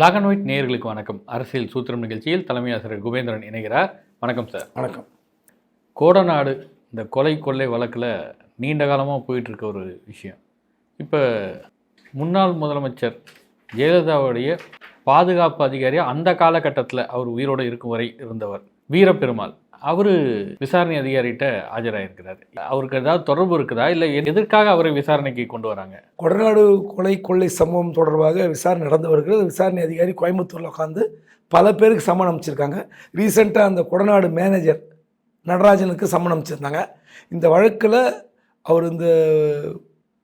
Black and white நேயர்களுக்கு வணக்கம். அரசியல் சூத்திரம் நிகழ்ச்சியில் தலைமை ஆசிரியர் குபேந்திரன் இணைகிறார். வணக்கம் சார் வணக்கம். கோடநாடு இந்த கொலை கொள்ளை வழக்கில் நீண்ட காலமாக போயிட்டு இருக்க ஒரு விஷயம். இப்போ முன்னாள் முதலமைச்சர் ஜெயலலிதாவுடைய பாதுகாப்பு அதிகாரியாக அந்த காலகட்டத்தில் அவர் உயிரோடு இருக்கும் வரை இருந்தவர் வீரபெருமாள் அவர் விசாரணை அதிகாரிகிட்ட ஆஜராயிருக்கிறார். அவருக்கு ஏதாவது தொடர்பு இருக்குதா? இல்லை எதற்காக அவரை விசாரணைக்கு கொண்டு வராங்க? கொடநாடு கொலை கொள்ளை சம்பவம் தொடர்பாக விசாரணை நடந்து வருகிறது. விசாரணை அதிகாரி கோயம்புத்தூரில் உட்காந்து பல பேருக்கு சம்மன் அமைச்சிருக்காங்க. ரீசெண்டாக அந்த கொடநாடு மேனேஜர் நடராஜனுக்கு சம்மன் அமைச்சிருந்தாங்க. இந்த வழக்கில் அவர் இந்த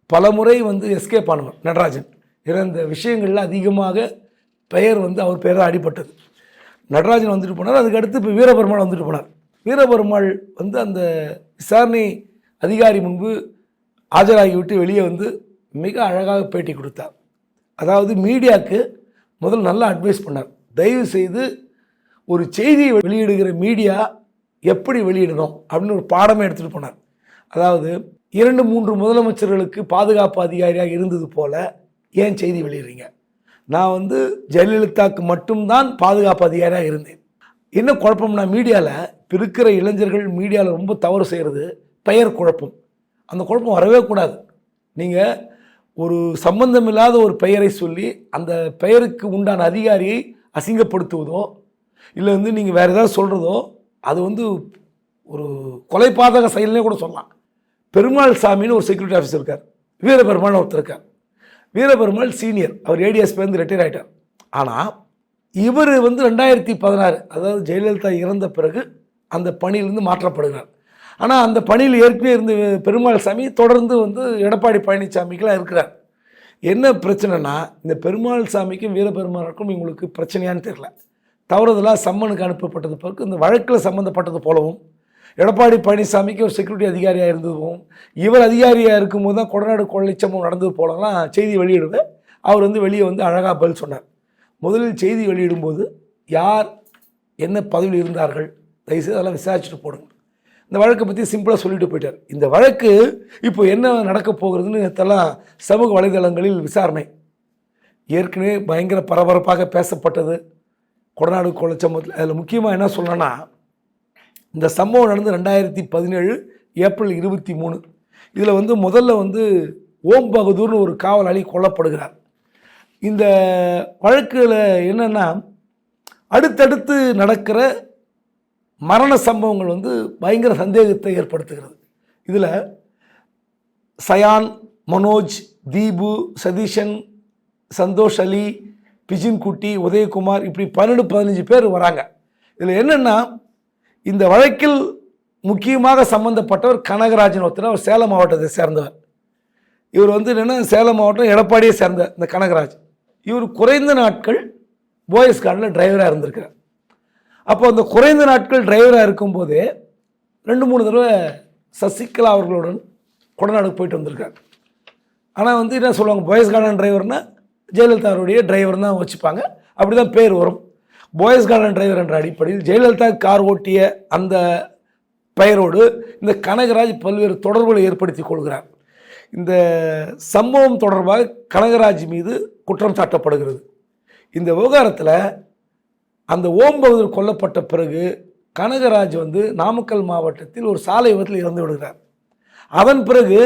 பலமுறை வந்து எஸ்கேப் ஆனவர் நடராஜன். ஏன்னா இந்த விஷயங்களில் அதிகமாக பெயர் வந்து அவர் பெயர் அடிபட்டது. நடராஜன் வந்துட்டு போனார். அதுக்கடுத்து இப்போ வீரபெருமான் வந்துட்டு போனார். வீரபெருமாள் வந்து அந்த விசாரணை அதிகாரி முன்பு ஆஜராகிவிட்டு வெளியே வந்து மிக அழகாக பேட்டி கொடுத்தார். அதாவது மீடியாவுக்கு முதல் நல்லா அட்வைஸ் பண்ணார். தயவு செய்து ஒரு செய்தியை வெளியிடுகிற மீடியா எப்படி வெளியிடணும் அப்படின்னு ஒரு பாடமே எடுத்துகிட்டு போனார். அதாவது இரண்டு மூன்று முதலமைச்சர்களுக்கு பாதுகாப்பு அதிகாரியாக இருந்தது போல ஏன் செய்தி வெளியிடுறீங்க? நான் வந்து ஜெயலலிதாவுக்கு மட்டும்தான் பாதுகாப்பு அதிகாரியாக இருந்தேன். என்ன குழப்பம்னா மீடியாவில் இப்போ இருக்கிற இளைஞர்கள் மீடியாவில் ரொம்ப தவறு செய்கிறது பெயர் குழப்பம். அந்த குழப்பம் வரவே கூடாது. நீங்கள் ஒரு சம்பந்தமில்லாத ஒரு பெயரை சொல்லி அந்த பெயருக்கு உண்டான அதிகாரியை அசிங்கப்படுத்துவதோ இல்லை வந்து நீங்கள் வேறு ஏதாவது சொல்கிறதோ அது வந்து ஒரு கொலைபாதக செயல்னே கூட சொல்லலாம். பெருமாள் சாமின்னு ஒரு செக்யூரிட்டி ஆஃபீஸர் இருக்கார். வீரபெருமாள் ஒருத்தர் இருக்கார். வீரபெருமாள் சீனியர் அவர் ஏடிஎஸ்பிலேருந்து ரிட்டையர் ஆகிட்டார் ஆனால் இவர் வந்து ரெண்டாயிரத்தி பதினாறு அதாவது ஜெயலலிதா இறந்த பிறகு அந்த பணியிலிருந்து மாற்றப்படுகிறார். ஆனால் அந்த பணியில் ஏற்கனவே இருந்த பெருமாள் சாமி தொடர்ந்து வந்து எடப்பாடி பழனிசாமிக்கெலாம் இருக்கிறார். என்ன பிரச்சனைனா இந்த பெருமாள் சாமிக்கும் வீரபெருமாளுக்கும் இவங்களுக்கு பிரச்சனையான்னு தெரியல. தவறுதலாக சம்மனுக்கு அனுப்பப்பட்டது பிறகு இந்த வழக்கில் சம்மந்தப்பட்டது போலவும் எடப்பாடி பழனிசாமிக்கு ஒரு செக்யூரிட்டி அதிகாரியாக இருந்ததும் இவர் அதிகாரியாக இருக்கும்போது தான் கொடநாடு கொள்ளை நடந்தது போலலாம் செய்தி வெளியிடுவேன் அவர் வந்து வெளியே வந்து அழகாக பதில் சொன்னார். முதலில் செய்தி வெளியிடும்போது யார் என்ன பதவியில் இருந்தார்கள் தயவுசெய்து அதெல்லாம் விசாரிச்சுட்டு போடுங்க. இந்த வழக்கை பற்றி சிம்பிளாக சொல்லிட்டு போயிட்டார். இந்த வழக்கு இப்போ என்ன நடக்க போகிறதுன்னு இதெல்லாம் சமூக வலைதளங்களில் விசாரணை. ஏற்கனவே பயங்கர பரபரப்பாக பேசப்பட்டது. கொடநாடு கொலை சம்பவத்தில் அதில் முக்கியமாக என்ன சொல்லணும்னா இந்த சம்பவம் நடந்து ரெண்டாயிரத்தி பதினேழு ஏப்ரல் இருபத்தி மூணு. இதில் வந்து முதல்ல வந்து ஓம் பகதூர்னு ஒரு காவலாளி கொல்லப்படுகிறார். இந்த வழக்கில் என்னென்னா அடுத்தடுத்து நடக்கிற மரண சம்பவங்கள் வந்து பயங்கர சந்தேகத்தை ஏற்படுத்துகிறது. இதில் சயான் மனோஜ் தீபு சதீஷன் சந்தோஷ் அலி பிஜின் குட்டி உதயகுமார் இப்படி பன்னெண்டு பதினஞ்சு பேர் வராங்க. இதில் என்னென்னா இந்த வழக்கில் முக்கியமாக சம்பந்தப்பட்டவர் கனகராஜன் ஒருத்தர் அவர் சேலம் மாவட்டத்தை சேர்ந்தவர். இவர் வந்து என்னென்னா சேலம் மாவட்டம் எடப்பாடியை சேர்ந்த இந்த கனகராஜ். இவர் குறைந்த நாட்கள் போயஸ் கார்டில் டிரைவராக இருந்திருக்கிறார். அப்போ அந்த குறைந்த நாட்கள் டிரைவராக இருக்கும்போதே ரெண்டு மூணு தடவை சசிகலா அவர்களுடன் கொடநாடு போயிட்டு வந்திருக்கார் ஆனால் வந்து என்ன சொல்லுவாங்க பாய்ஸ் கார்டன் டிரைவர்னா ஜெயலலிதாவுடைய டிரைவர் தான் வச்சுப்பாங்க. அப்படி தான் பேர் வரும். பாய்ஸ் கார்டன் டிரைவர் என்ற அடிப்படையில் ஜெயலலிதா கார் ஓட்டிய அந்த பெயரோடு இந்த கனகராஜ் பல்வேறு தொடர்புகளை ஏற்படுத்தி கொள்கிறார். இந்த சம்பவம் தொடர்பாக கனகராஜ் மீது குற்றம் சாட்டப்படுகிறது. இந்த விவகாரத்தில் அந்த ஓம்பகதூர் கொல்லப்பட்ட பிறகு கனகராஜ் வந்து நாமக்கல் மாவட்டத்தில் ஒரு சாலை விபத்தில் இறந்து விடுகிறார். அதன் பிறகு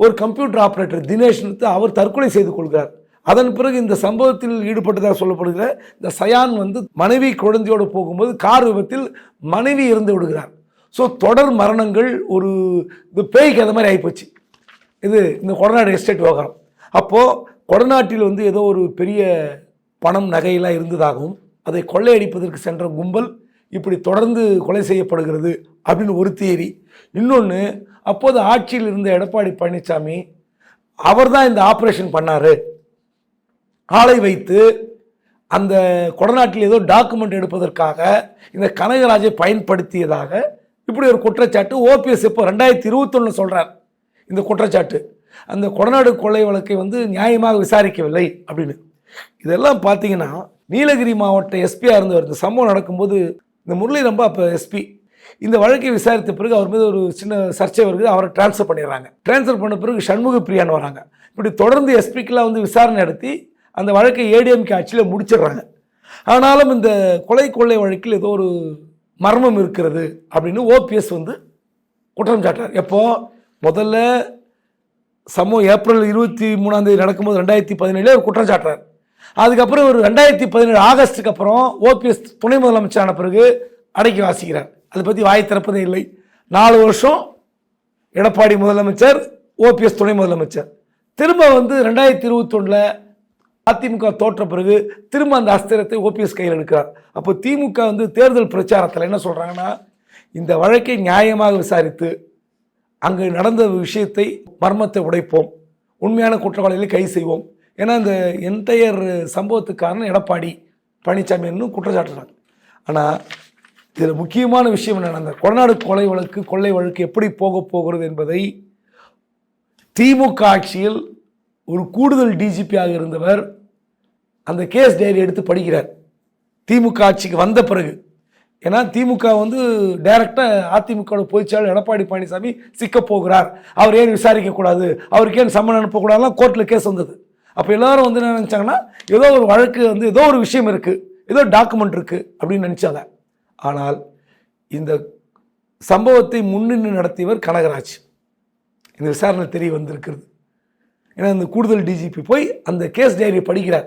ஒரு கம்ப்யூட்டர் ஆப்ரேட்டர் தினேஷ் அவர் தற்கொலை செய்து கொள்கிறார். அதன் பிறகு இந்த சம்பவத்தில் ஈடுபட்டதாக சொல்லப்படுகிற இந்த சயான் வந்து மனைவி குழந்தையோடு போகும்போது கார் விபத்தில் மனைவி இறந்து விடுகிறார். ஸோ தொடர் மரணங்கள் ஒரு இது பேய்க்கு அந்த மாதிரி ஆகிப்போச்சு இது இந்த கொடநாடு எஸ்டேட் விவகாரம். அப்போது கொடநாட்டில் வந்து ஏதோ ஒரு பெரிய பணம் நகையெல்லாம் இருந்ததாகவும் அதை கொள்ளையடிப்பதற்கு சென்ற கும்பல் இப்படி தொடர்ந்து கொலை செய்யப்படுகிறது அப்படின்னு ஒரு தியரி இன்னொன்று அப்போது ஆட்சியில் இருந்த எடப்பாடி பழனிசாமி அவர் தான் இந்த ஆப்ரேஷன் பண்ணார். ஆளை வைத்து அந்த கொடநாட்டில் ஏதோ டாக்குமெண்ட் எடுப்பதற்காக இந்த கனகராஜை பயன்படுத்தியதாக இப்படி ஒரு குற்றச்சாட்டு ஓபிஎஸ் இப்போ ரெண்டாயிரத்தி இருபத்தொன்னு சொல்கிறார் இந்த குற்றச்சாட்டு. அந்த கொடநாடு கொள்ளை வழக்கை வந்து நியாயமாக விசாரிக்கவில்லை அப்படின்னு. இதெல்லாம் பார்த்தீங்கன்னா நீலகிரி மாவட்ட எஸ்பியாக இருந்தவர் இந்த சம்பவம் நடக்கும்போது இந்த முரளி ரொம்ப அப்போ எஸ்பி இந்த வழக்கை விசாரித்த பிறகு அவர் மீது ஒரு சின்ன சர்ச்சை வருது. அவரை டிரான்ஸ்ஃபர் பண்ணிடுறாங்க. டிரான்ஸ்ஃபர் பண்ண பிறகு சண்முக பிரியான்னு வராங்க. இப்படி தொடர்ந்து எஸ்பிக்கெலாம் வந்து விசாரணை நடத்தி அந்த வழக்கை ஏடிஎம்கே ஆட்சியில் முடிச்சிடுறாங்க. ஆனாலும் இந்த கொலை கொள்ளை வழக்கில் ஏதோ ஒரு மர்மம் இருக்கிறது அப்படின்னு ஓபிஎஸ் வந்து குற்றம் சாட்டுறார். எப்போ? முதல்ல சமூக ஏப்ரல் இருபத்தி மூணாந்தேதி நடக்கும்போது ரெண்டாயிரத்தி பதினேழு ஒரு குற்றம் சாட்டுறார். அதுக்கப்புறம் ஒரு ரெண்டாயிரத்தி பதினேழு ஆகஸ்ட்டுக்கு அப்புறம் ஓபிஎஸ் துணை முதலமைச்சரான பிறகு அடக்கி வாசிக்கிறார். அதை பற்றி வாய் திறப்பதே இல்லை. நாலு வருஷம் எடப்பாடி முதலமைச்சர் ஓபிஎஸ் துணை முதலமைச்சர். திரும்ப வந்து ரெண்டாயிரத்தி இருபத்தொன்னில் அதிமுக தோற்ற பிறகு திரும்ப அந்த அஸ்திரத்தை ஓபிஎஸ் கையில் எடுக்கிறார். அப்போ திமுக வந்து தேர்தல் பிரச்சாரத்தில் என்ன சொல்கிறாங்கன்னா இந்த வழக்கை நியாயமாக விசாரித்து அங்கு நடந்த விஷயத்தை மர்மத்தை உடைப்போம். உண்மையான குற்றவாளிகளை கை செய்வோம். ஏன்னா இந்த என்டையர் சம்பவத்துக்கு காரணம் எடப்பாடி பழனிசாமின்னு குற்றச்சாட்டுறாங்க. ஆனால் இதில் முக்கியமான விஷயம் என்னென்னா அந்த கொடநாடு கொலை வழக்கு கொள்ளை வழக்கு எப்படி போக போகிறது என்பதை திமுக ஆட்சியில் ஒரு கூடுதல் டிஜிபியாக இருந்தவர் அந்த கேஸ் டைரி எடுத்து படிக்கிறார். திமுக ஆட்சிக்கு வந்த பிறகு. ஏன்னா திமுக வந்து டைரக்டாக அதிமுக பொதுச்செயலாளர் எடப்பாடி பழனிசாமி சிக்கப் போகிறார். அவர் ஏன் விசாரிக்கக்கூடாது அவருக்கு ஏன் சம்மன் அனுப்பக்கூடாதுலாம் கோர்ட்டில் கேஸ் வந்தது. அப்போ எல்லாரும் வந்து என்ன நினச்சாங்கன்னா ஏதோ ஒரு வழக்கு வந்து ஏதோ ஒரு விஷயம் இருக்குது ஏதோ டாக்குமெண்ட் இருக்குது அப்படின்னு நினச்சாங்க. ஆனால் இந்த சம்பவத்தை முன்னின்று நடத்தியவர் கனகராஜ். இந்த விசாரணை தெரிய வந்திருக்கிறது. ஏன்னா இந்த கூடுதல் டிஜிபி போய் அந்த கேஸ் டைரியை படிக்கிறார்.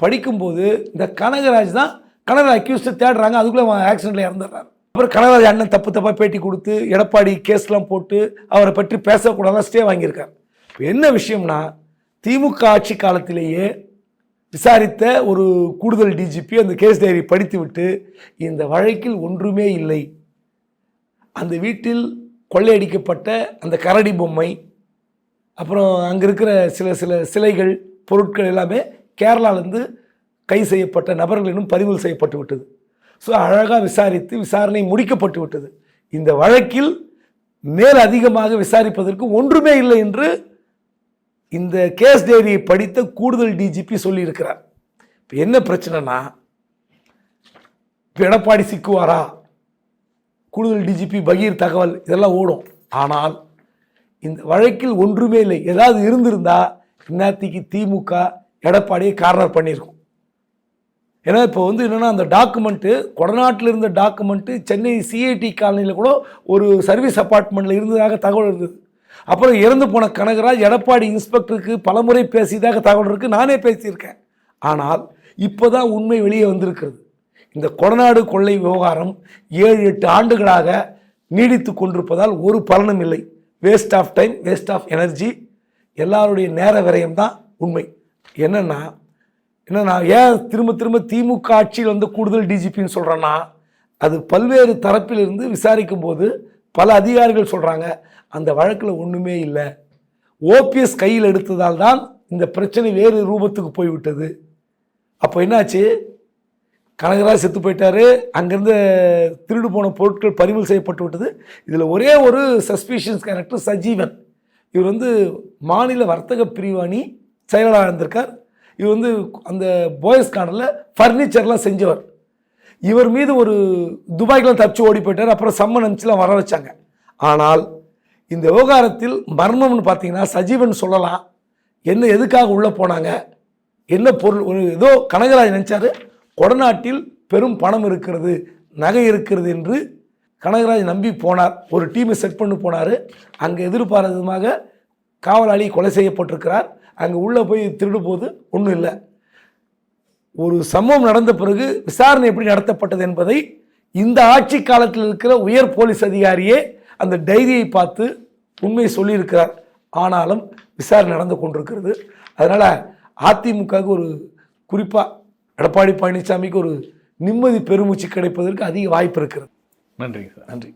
படிக்கும்போது இந்த கனகராஜ் தான் கனகராஜ் அக்யூஸ்டை தேடுறாங்க அதுக்குள்ளே அவன் ஆக்சிடென்ட்டில் இறந்துடுறாரு. அப்புறம் கனகராஜ் அண்ணன் தப்பு தப்பாக பேட்டி கொடுத்து எடப்பாடி கேஸ்லாம் போட்டு அவரை பற்றி பேசக்கூடாதான் ஸ்டே வாங்கியிருக்கார். இப்போ என்ன விஷயம்னா திமுக ஆட்சி காலத்திலேயே விசாரித்த ஒரு கூடுதல் டிஜிபி அந்த கேஸ் டைரி படித்துவிட்டு இந்த வழக்கில் ஒன்றுமே இல்லை. அந்த வீட்டில் கொள்ளையடிக்கப்பட்ட அந்த கரடி பொம்மை அப்புறம் அங்கே இருக்கிற சில சில சிலைகள் பொருட்கள் எல்லாமே கேரளாவிலேருந்து கை செய்யப்பட்ட நபர்களிடம் பறிமுதல் செய்யப்பட்டு விட்டது. ஸோ அழகாக விசாரித்து விசாரணை முடிக்கப்பட்டு விட்டது. இந்த வழக்கில் மேல் அதிகமாக விசாரிப்பதற்கு ஒன்றுமே இல்லை என்று இந்த கேஸ் டைரியை படித்த கூடுதல் டிஜிபி சொல்லியிருக்கிறார். இப்போ என்ன பிரச்சனைனா இப்போ எடப்பாடி சிக்குவாரா? கூடுதல் டிஜிபி பகீர் தகவல் இதெல்லாம் ஓடும். ஆனால் இந்த வழக்கில் ஒன்றுமே இல்லை. ஏதாவது இருந்திருந்தா இன்னத்திக்கு திமுக எடப்பாடியை கார்னர் பண்ணியிருக்கும். ஏன்னா இப்போ வந்து என்னென்னா அந்த டாக்குமெண்ட்டு கொடநாட்டில் இருந்த டாக்குமெண்ட்டு சென்னை சிஐடி காலனியில் கூட ஒரு சர்வீஸ் அப்பார்ட்மெண்ட்டில் இருந்ததாக தகவல் இருந்தது. அப்புறம் இறந்து போன கனகராஜ் எடப்பாடி இன்ஸ்பெக்டருக்கு பலமுறை பேசியதாக தகவல் இருக்குது நானே பேசியிருக்கேன். ஆனால் இப்போ தான் உண்மை வெளியே வந்திருக்கிறது. இந்த கொடநாடு கொள்ளை விவகாரம் ஏழு எட்டு ஆண்டுகளாக நீடித்து கொண்டிருப்பதால் ஒரு பலனும் இல்லை. Waste of time waste of energy எல்லாருடைய நேர விரயம் தான் உண்மை. என்னென்னா என்னென்னா ஏன் திரும்ப திரும்ப திமுக ஆட்சியில் வந்து கூடுதல் டிஜிபின்னு சொல்கிறேன்னா அது பல்வேறு தரப்பிலிருந்து விசாரிக்கும் போது பல அதிகாரிகள் சொல்கிறாங்க அந்த வழக்கில் ஒன்றுமே இல்லை. ஓபிஎஸ் கையில் எடுத்ததால் தான் இந்த பிரச்சனை வேறு ரூபத்துக்கு போய்விட்டது. அப்போ என்னாச்சு? கனகராஜ் செத்து போயிட்டாரு. அங்கேருந்து திருடு போன பொருட்கள் பறிமுதல் செய்யப்பட்டு விட்டது. இதில் ஒரே ஒரு சஸ்பீஷியஸ் கேரக்டர் சஜீவன். இவர் வந்து மாநில வர்த்தக பிரிவாணி செயலாளராக இருந்திருக்கார். இவர் வந்து அந்த போயஸ் கார்டரில் ஃபர்னிச்சர்லாம் செஞ்சவர். இவர் மீது ஒரு துபாய்க்கெலாம் தப்பிச்சு ஓடி போயிட்டார். அப்புறம் சம்மன் அனுப்பிச்சுலாம் வர வச்சாங்க. ஆனால் இந்த விவகாரத்தில் மர்மம்னு பார்த்தீங்கன்னா சஜீவன் சொல்லலாம். என்ன எதுக்காக உள்ளே போனாங்க? என்ன பொருள்? ஒரு ஏதோ கனகராஜ் நினச்சாரு கொடநாட்டில் பெரும் பணம் இருக்கிறது நகை இருக்கிறது என்று கனகராஜ் நம்பி போனார். ஒரு டீமை செட் பண்ணி போனார். அங்கே எதிர்பாராத விதமாக காவலாளி கொலை செய்யப்பட்டிருக்கிறார். அங்கே உள்ளே போய் திருடு போது ஒன்றும் இல்லை. ஒரு சம்பவம் நடந்த பிறகு விசாரணை எப்படி நடத்தப்பட்டது என்பதை இந்த ஆட்சி காலத்தில் இருக்கிற உயர் போலீஸ் அதிகாரியே அந்த டைரியை பார்த்து உண்மை சொல்லியிருக்கிறார். ஆனாலும் விசாரணை நடந்து கொண்டிருக்கிறது. அதனால் அதிமுகவுக்கு ஒரு குறிப்பாக எடப்பாடி பழனிசாமிக்கு ஒரு நிம்மதி பெருமூச்சு கிடைப்பதற்கு அதிக வாய்ப்பு இருக்கிறது. நன்றிங்க சார். நன்றி.